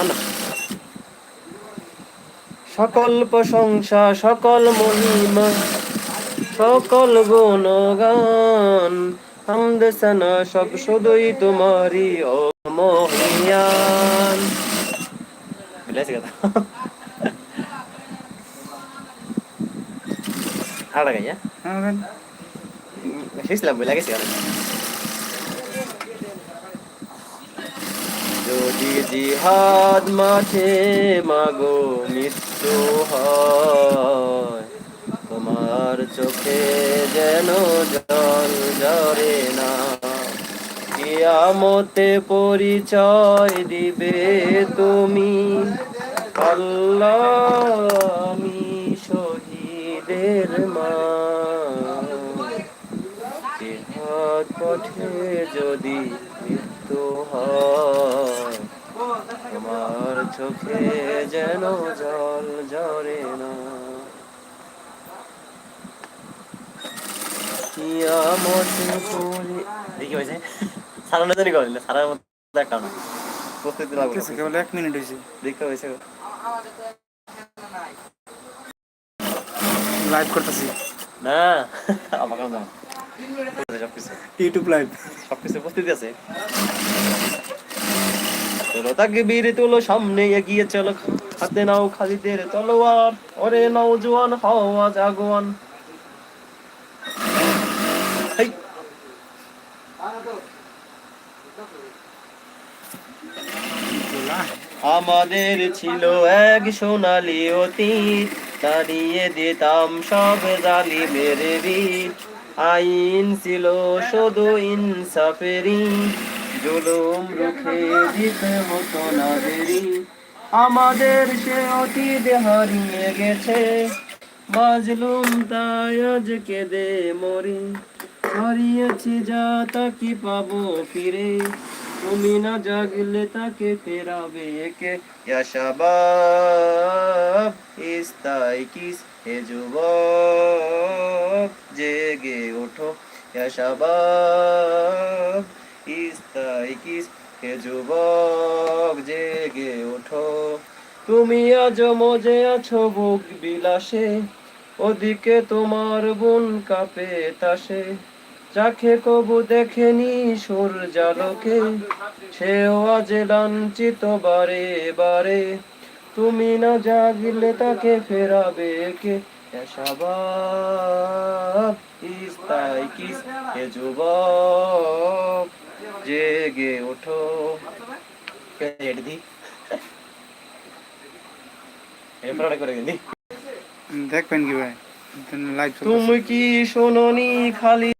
আনা সকল প্রশংসা সকল মহিমা সকল গুণগান হামদ সানা সব শুধুই তোমারই ও মহিয়ান আর গাইয়া? হ্যাঁ গান শেষলাম বলে গেছি। যদি জিহাদ মাঠে মাগো মৃত্যু হয়, তোমার চোখে যেন জল জরে না, কিয়ামতে পরিচয় দিবে তুমি। আল্লাহ আমি শহীদের মা। পথে যদি মৃত্যু হয় চোখে যেন জল জরে না। দেখি হয়েছে? সারানো জানি করেন সারার মধ্যে একটা না। প্রস্তুতি লাগবে কিছু কেবল এক মিনিট হয়েছে। দেখতে হয়েছে। লাইভ করতেছি। না আমার কাছে না। ইউটিউব লাইভ সবকিছু উপস্থিতি আছে। চলো তাকে বীর তোলো, সামনে এগিয়ে চলো। হাতে নাও খালিদের তলোয়ার, ওরে আমাদের ছিল এক সোনালি অতীত, দাঁড়িয়ে দিতাম সব জালিমের বীর। আইন ছিল শুধু ইনসাফেরি জুলুম রুখে দিতে হতো না দেরি। আমাদের সে অতীত হারিয়ে গেছে। মাজলুম তাই আজ কেঁদে মরি। হারিয়েছি যা তা কি পাবো ফিরে? তুমি না জাগলে তাকে ফেরাবে কে শাবাব ইস্তাই কিস হে যুবক, জেগে ওঠো। শাবাব ইস্তাই কিস হে যুবক জেগে ওঠো। তুমি আজ মজে আছো ভোগ বিলাসে, ওদিকে তোমার বোন কাপে তাসে। যাকে কবু দেখেনি সুর জালকে, সেও আজ লাঞ্ছিত বারে বারে। তুমি না জাগলে তাকে ফেরাবে কে? শাবাব ইস্তাই কিস হে যুবক। জেগে ওঠো। এটি দি করে গেলি দেখবেন কি ভাই? লাইভ তুমি কি শোনোনি খালি?